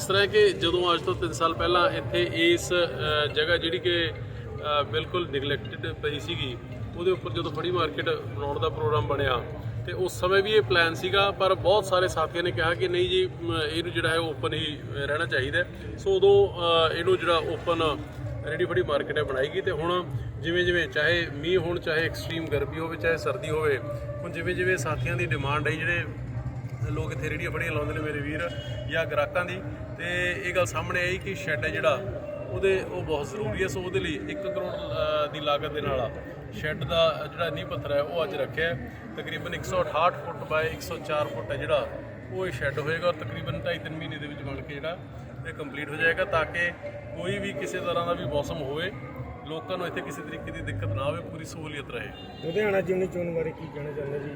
ਇਸ ਤਰ੍ਹਾਂ ਕਿ ਜਦੋਂ ਅੱਜ ਤੋਂ 3 ਸਾਲ ਪਹਿਲਾਂ ਇੱਥੇ ਇਸ ਜਗ੍ਹਾ ਜਿਹੜੀ ਕਿ ਬਿਲਕੁਲ ਨਿਗਲੈਕਟਡ ਪਈ ਸੀਗੀ, ਉਹਦੇ ਉੱਪਰ ਜਦੋਂ ਫੜੀ ਮਾਰਕੀਟ ਬਣਾਉਣ ਦਾ ਪ੍ਰੋਗਰਾਮ ਬਣਿਆ, ਤੇ ਉਸ ਸਮੇਂ ਵੀ ਇਹ ਪਲਾਨ ਸੀਗਾ, ਪਰ ਬਹੁਤ ਸਾਰੇ ਸਾਥੀਆਂ ਨੇ ਕਿਹਾ ਕਿ ਨਹੀਂ ਜੀ ਇਹਨੂੰ ਜਿਹੜਾ ਹੈ ਓਪਨ ਹੀ ਰਹਿਣਾ ਚਾਹੀਦਾ ਸੋ ਉਦੋਂ ਇਹਨੂੰ ਜਿਹੜਾ ਓਪਨ ਰੈਡੀ ਫੜੀ ਮਾਰਕੀਟ ਹੈ ਬਣਾਈਗੀ ਤੇ ਹੁਣ ਜਿਵੇਂ ਜਿਵੇਂ ਚਾਹੇ ਮੀਂਹ ਹੋਣ, ਚਾਹੇ ਐਕਸਟ੍ਰੀਮ ਗਰਮੀ ਹੋਵੇ, ਚਾਹੇ ਸਰਦੀ ਹੋਵੇ, ਹੁਣ ਜਿਵੇਂ ਜਿਵੇਂ ਸਾਥੀਆਂ ਦੀ ਡਿਮਾਂਡ ਹੈ ਜਿਹੜੇ ਲੋਕ ਇੱਥੇ ਰੇੜੀਆਂ ਫੜੀਆਂ ਲਾਉਂਦੇ ਨੇ ਮੇਰੇ ਵੀਰ ਜਾਂ ਗ੍ਰਾਹਕਾਂ ਦੀ। ਤੇ ਇਹ ਗੱਲ ਸਾਹਮਣੇ ਆਈ ਕਿ ਸ਼ੈੱਡ ਹੈ ਜਿਹੜਾ, ਉਹਦੇ ਉਹ ਬਹੁਤ ਜ਼ਰੂਰੀ ਹੈ ਸੋ ਉਹਦੇ ਲਈ 1 ਕਰੋੜ ਦੀ ਲਾਗਤ ਦੇ ਨਾਲ ਸ਼ੈੱਡ ਦਾ ਜਿਹੜਾ ਨੀਂਹ ਪੱਥਰ ਹੈ ਉਹ ਅੱਜ ਰੱਖਿਆ ਹੈ। ਤਕਰੀਬਨ 168 ਫੁੱਟ ਬਾਏ 104 ਫੁੱਟ ਹੈ ਜਿਹੜਾ, ਉਹ ਇਹ ਸ਼ੈੱਡ ਹੋਏਗਾ ਔਰ ਤਕਰੀਬਨ 2.5 ਮਹੀਨੇ ਦੇ ਵਿੱਚ ਬਣ ਕੇ ਜਿਹੜਾ, ਇਹ ਕੰਪਲੀਟ ਹੋ ਜਾਏਗਾ ਤਾਂ ਕਿ ਕੋਈ ਵੀ ਕਿਸੇ ਤਰ੍ਹਾਂ ਦਾ ਵੀ ਮੌਸਮ ਹੋਵੇ, ਲੋਕਾਂ ਨੂੰ ਇੱਥੇ ਕਿਸੇ ਤਰੀਕੇ ਦੀ ਦਿੱਕਤ ਨਾ ਆਵੇ, ਪੂਰੀ ਸਹੂਲੀਅਤ ਰਹੇ। ਲੁਧਿਆਣਾ ਜਿਮਨੀ ਚੋਣ ਬਾਰੇ ਕੀ ਕਹਿਣਾ ਚਾਹੁੰਦੇ ਜੀ?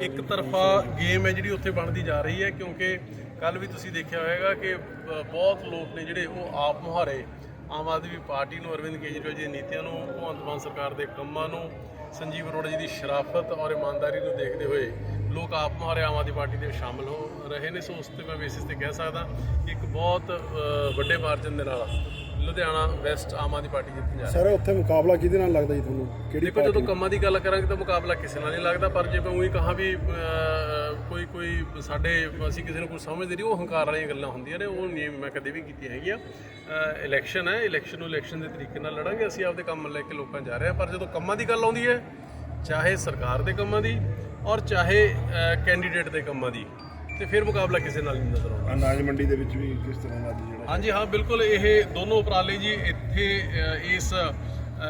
ਇੱਕ ਤਰਫਾ ਗੇਮ ਹੈ ਜਿਹੜੀ ਉੱਥੇ ਬਣਦੀ ਜਾ ਰਹੀ ਹੈ, ਕਿਉਂਕਿ ਕੱਲ ਵੀ ਤੁਸੀਂ ਦੇਖਿਆ ਹੋਵੇਗਾ ਕਿ ਬਹੁਤ ਲੋਕ ਨੇ ਜਿਹੜੇ ਉਹ ਆਪ ਮੁਹਾਰੇ ਆਮ ਆਦਮੀ ਪਾਰਟੀ ਨੂੰ, ਅਰਵਿੰਦ ਕੇਜਰੀਵਾਲ ਜੀ ਦੀ ਨੀਤੀਆਂ ਨੂੰ, ਭਗਵੰਤ ਮਾਨ ਸਰਕਾਰ ਦੇ ਕੰਮਾਂ ਨੂੰ, ਸੰਜੀਵ ਅਰੋੜਾ ਜੀ ਦੀ ਸ਼ਰਾਫਤ ਔਰ ਇਮਾਨਦਾਰੀ ਨੂੰ ਦੇਖਦੇ ਹੋਏ ਲੋਕ ਆਪ ਮੁਹਾਰੇ ਆਮ ਆਦਮੀ ਪਾਰਟੀ ਦੇ ਵਿੱਚ ਸ਼ਾਮਲ ਹੋ ਰਹੇ ਨੇ। ਸੋ ਉਸ ਤੇ ਮੈਂ ਬੇਸਿਸ ਤੇ ਕਹਿ ਸਕਦਾ ਕਿ ਇੱਕ ਬਹੁਤ ਵੱਡੇ ਮਾਰਜਨ ਦੇ ਨਾਲ ਲੁਧਿਆਣਾ ਵੈਸਟ ਆਮ ਆਦਮੀ ਪਾਰਟੀ ਜਿੱਤ ਜਾ ਰਹੀ ਹੈ। ਸਰ ਉੱਥੇ ਮੁਕਾਬਲਾ ਕਿਹਦੇ ਨਾਲ ਲੱਗਦਾ ਜੀ ਤੁਹਾਨੂੰ? ਕਿਹੜੀ ਦੇਖੋ ਜਦੋਂ ਕੰਮਾਂ ਦੀ ਗੱਲ ਕਰਾਂਗੇ ਤਾਂ ਮੁਕਾਬਲਾ ਕਿਸੇ ਨਾਲ ਨਹੀਂ ਲੱਗਦਾ ਪਰ ਜੇ ਮੈਂ ਉਹੀ ਕਹਾਂ ਵੀ ਕੋਈ ਕੋਈ ਸਾਡੇ ਅਸੀਂ ਕਿਸੇ ਨੂੰ ਕੁਝ ਸਮਝਦੇ ਨਹੀਂ ਉਹ ਹੰਕਾਰ ਵਾਲੀਆਂ ਗੱਲਾਂ ਹੁੰਦੀਆਂ ਨੇ ਉਹ ਨਹੀਂ ਮੈਂ ਕਦੇ ਵੀ ਕੀਤੀਆਂ ਹੈਗੀਆਂ। ਇਲੈਕਸ਼ਨ ਹੈ ਇਲੈਕਸ਼ਨ ਨੂੰ ਇਲੈਕਸ਼ਨ ਦੇ ਤਰੀਕੇ ਨਾਲ ਲੜਾਂਗੇ ਅਸੀਂ ਆਪਦੇ ਕੰਮ ਲੈ ਕੇ ਲੋਕਾਂ ਜਾ ਰਹੇ ਹਾਂ ਪਰ ਜਦੋਂ ਕੰਮਾਂ ਦੀ ਗੱਲ ਆਉਂਦੀ ਹੈ ਚਾਹੇ ਸਰਕਾਰ ਦੇ ਕੰਮਾਂ ਦੀ ਔਰ ਚਾਹੇ ਕੈਂਡੀਡੇਟ ਦੇ ਕੰਮਾਂ ਦੀ ਤੇ ਫਿਰ ਮੁਕਾਬਲਾ ਕਿਸੇ ਨਾਲ ਨਹੀਂ ਨਜ਼ਰ ਆਉਂਦਾ ਅਨਾਜ ਮੰਡੀ ਦੇ ਵਿੱਚ ਵੀ ਕਿਸ ਤਰ੍ਹਾਂ ਦਾ ਜੀ ਜਿਹੜਾ ਹਾਂਜੀ ਹਾਂ ਬਿਲਕੁਲ ਇਹ ਦੋਨੋਂ ਉਪਰਾਲੇ ਜੀ ਇੱਥੇ ਅ, ਇਸ ਅ,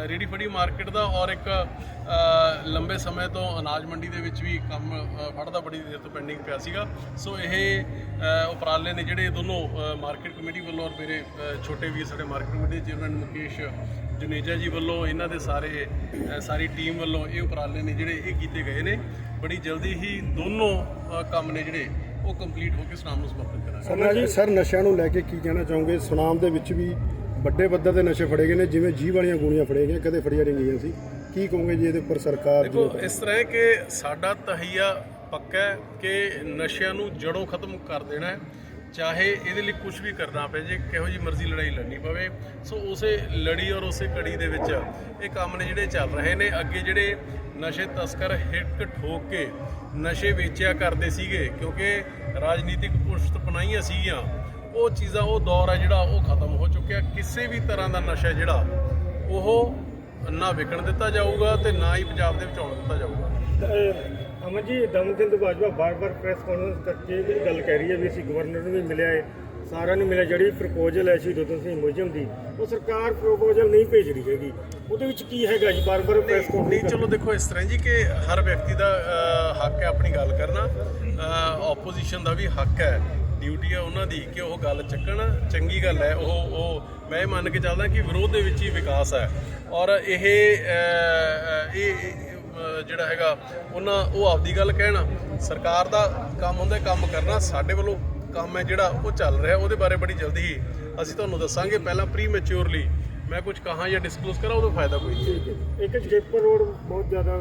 ਰੇਹੜੀ ਫੜੀ ਮਾਰਕੀਟ ਦਾ ਔਰ ਇੱਕ ਅ, ਲੰਬੇ ਸਮੇਂ ਤੋਂ ਅਨਾਜ ਮੰਡੀ ਦੇ ਵਿੱਚ ਵੀ ਕੰਮ ਅ, ਫੜਦਾ ਬੜੀ ਦੇਰ ਤੋਂ ਪੈਂਡਿੰਗ ਪਿਆ ਸੀਗਾ। ਸੋ ਇਹ ਅ, ਉਪਰਾਲੇ ਨੇ ਜਿਹੜੇ ਦੋਨੋਂ ਮਾਰਕੀਟ ਕਮੇਟੀ ਵੱਲੋਂ ਔਰ ਮੇਰੇ ਅ, ਛੋਟੇ ਵੀਰ ਸਾਡੇ ਮਾਰਕੀਟ ਕਮੇਟੀ ਦੇ ਚੇਅਰਮੈਨ ਮੁਕੇਸ਼ ਜੁਨੇਜਾ ਜੀ ਵੱਲੋਂ ਇਹਨਾਂ ਦੇ ਸਾਰੇ ਅ, ਸਾਰੀ ਟੀਮ ਵੱਲੋਂ ਇਹ ਉਪਰਾਲੇ ਨੇ ਜਿਹੜੇ ਇਹ ਕੀਤੇ ਗਏ ਨੇ। ਬੜੀ ਜਲਦੀ ਹੀ ਦੋਨੋਂ ਅ, ਕੰਮ ਨੇ ਜਿਹੜੇ ਉਹ ਕੰਪਲੀਟ ਹੋ ਕੇ ਸੁਨਾਮ ਨੂੰ ਸਮਰਪਿਤ ਕਰਾਂਗੇ। ਸਰ ਸਰ ਨਸ਼ਿਆਂ ਨੂੰ ਲੈ ਕੇ ਕੀ ਕਹਿਣਾ ਚਾਹੋਗੇ? ਸੁਨਾਮ ਦੇ ਵਿੱਚ ਵੀ ਵੱਡੇ ਪੱਧਰ ਦੇ ਨਸ਼ੇ ਫੜੇ ਗਏ ਨੇ ਜਿਵੇਂ ਜੀਵ ਵਾਲੀਆਂ ਗੋਲੀਆਂ ਫੜੇ ਗਈਆਂ ਕਦੇ ਫੜੀਆਂ ਨਹੀਂ ਗਈਆਂ ਸੀ। ਕੀ ਕਹੋਗੇ ਜੀ ਇਹਦੇ ਉੱਪਰ ਸਰਕਾਰ ਦੇਖੋ ਜੋ ਇਸ ਤਰ੍ਹਾਂ ਹੈ ਕਿ ਸਾਡਾ ਤਹਈਆ ਪੱਕਾ ਹੈ ਕਿ ਨਸ਼ਿਆਂ ਨੂੰ ਜੜੋਂ ਖਤਮ ਕਰ ਦੇਣਾ ਹੈ। ਚਾਹੇ ਇਹਦੇ ਲਈ ਕੁਝ ਵੀ ਕਰਨਾ ਪਏ ਜੇ ਕਿਹੋ ਜੀ ਮਰਜ਼ੀ ਲੜਾਈ ਲੜਨੀ ਪਵੇ। ਸੋ ਉਸੇ ਲੜੀ ਔਰ ਉਸੇ ਕੜੀ ਦੇ ਵਿੱਚ ਇਹ ਕੰਮ ਨੇ ਜਿਹੜੇ ਚੱਲ ਰਹੇ ਨੇ। ਅੱਗੇ ਜਿਹੜੇ ਨਸ਼ੇ ਤਸਕਰ ਹਿੱਟ ਠੋਕ ਕੇ ਨਸ਼ੇ ਵੇਚਿਆ ਕਰਦੇ ਸੀਗੇ, ਕਿਉਂਕਿ ਰਾਜਨੀਤਿਕ ਪੁਸ਼ਤ ਪਨਾਈਆਂ ਸੀਗੀਆਂ। ਉਹ ਚੀਜ਼ਾਂ, ਉਹ ਦੌਰ ਹੈ ਜਿਹੜਾ, ਉਹ ਖਤਮ ਹੋ ਚੁੱਕਿਆ। ਕਿਸੇ ਵੀ ਤਰ੍ਹਾਂ ਦਾ ਨਸ਼ਾ ਜਿਹੜਾ, ਉਹ ਨਾ ਵਿਕਣ ਦਿੱਤਾ ਜਾਊਗਾ ਤੇ ਨਾ ਹੀ ਪੰਜਾਬ ਦੇ ਵਿੱਚ ਆਉਣ ਦਿੱਤਾ ਜਾਊਗਾ। ਅਮਨ ਜੀ ਦਮਨਚੰਦ ਬਾਜਵਾ ਬਾਰ-ਬਾਰ ਪ੍ਰੈਸ ਕਾਨਫਰੰਸ ਕਰਕੇ ਇਹ ਗੱਲ ਕਹਿ ਰਹੀ ਹੈ ਵੀ ਅਸੀਂ ਗਵਰਨਰ ਨੂੰ ਵੀ ਮਿਲਿਆ ਹੈ ਸਾਰਿਆਂ ਨੂੰ ਮਿਲਿਆ। ਜਿਹੜੀ ਪ੍ਰਪੋਜ਼ਲ ਹੈ ਸ਼ਹੀਦ ਉਦਮ ਸਿੰਘ ਮੁਜਮ ਦੀ, ਉਹ ਸਰਕਾਰ ਪ੍ਰਪੋਜ਼ਲ ਨਹੀਂ ਭੇਜ ਰਹੀ ਹੈਗੀ। ਉਹਦੇ ਵਿੱਚ ਕੀ ਹੈਗਾ ਜੀ? ਬਾਰ-ਬਾਰ ਪ੍ਰੈਸ ਨਹੀਂ ਚਲੋ ਦੇਖੋ ਇਸ ਤਰ੍ਹਾਂ ਜੀ ਕਿ ਹਰ ਵਿਅਕਤੀ ਦਾ ਹੱਕ ਹੈ ਆਪਣੀ ਗੱਲ ਕਰਨਾ। ਆਪੋਜੀਸ਼ਨ ਦਾ ਵੀ ਹੱਕ ਹੈ। ਡਿਊਟੀ ਹੈ ਉਹਨਾਂ ਦੀ ਕਿ ਉਹ ਗੱਲ ਚੱਕਣ। ਚੰਗੀ ਗੱਲ ਹੈ ਉਹ ਉਹ ਮੈਂ ਮੰਨ ਕੇ ਚੱਲਦਾ ਕਿ ਵਿਰੋਧ ਦੇ ਵਿੱਚ ਹੀ ਵਿਕਾਸ ਹੈ। ਔਰ ਇਹ ਇਹ ਜਿਹੜਾ ਹੈਗਾ ਉਹਨਾਂ ਉਹ ਆਪਦੀ ਗੱਲ ਕਹਿਣਾ। ਸਰਕਾਰ ਦਾ ਕੰਮ ਹੁੰਦਾ ਕੰਮ ਕਰਨਾ। ਸਾਡੇ ਵੱਲੋਂ ਕੰਮ ਹੈ ਜਿਹੜਾ ਉਹ ਚੱਲ ਰਿਹਾ। ਉਹਦੇ ਬਾਰੇ ਬੜੀ ਜਲਦੀ ਹੀ ਅਸੀਂ ਤੁਹਾਨੂੰ ਦੱਸਾਂਗੇ। ਪਹਿਲਾਂ ਪ੍ਰੀ ਮੈਚੁਰਲੀ ਮੈਂ ਕੁਝ ਕਹਾਂ ਜਾਂ ਡਿਸਕਲੋਜ਼ ਕਰਾਂ ਉਹਦਾ ਫਾਇਦਾ ਕੋਈ ਹੈ ਇੱਕ ਜੇਪਰ ਰੋਡ ਬਹੁਤ ਜ਼ਿਆਦਾ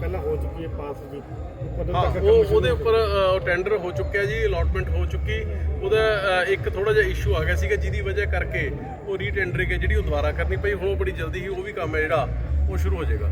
ਪਹਿਲਾਂ ਹੋ ਚੁੱਕੀ ਹੈ ਪਾਸ ਜੀ। ਕਦੋਂ ਹਾਂ ਤੱਕ ਉਹ ਉਹਦੇ ਉੱਪਰ ਟੈਂਡਰ ਹੋ ਚੁੱਕਿਆ ਜੀ ਅਲਾਟਮੈਂਟ ਹੋ ਚੁੱਕੀ। ਉਹਦਾ ਅ, ਇੱਕ ਥੋੜਾ ਜਿਹਾ ਇਸ਼ੂ ਆ ਗਿਆ ਸੀਗਾ ਜਿਹਦੀ ਵਜ੍ਹਾ ਕਰਕੇ ਉਹ ਰੀਟੈਂਡਰਿੰਗ ਹੈ ਜਿਹੜੀ ਉਹ ਦੁਬਾਰਾ ਕਰਨੀ ਪਈ। ਹੁਣ ਉਹ ਬੜੀ ਜਲਦੀ ਹੀ ਉਹ ਵੀ ਕੰਮ ਹੈ ਜਿਹੜਾ ਉਹ ਸ਼ੁਰੂ ਹੋ ਜਾਏਗਾ।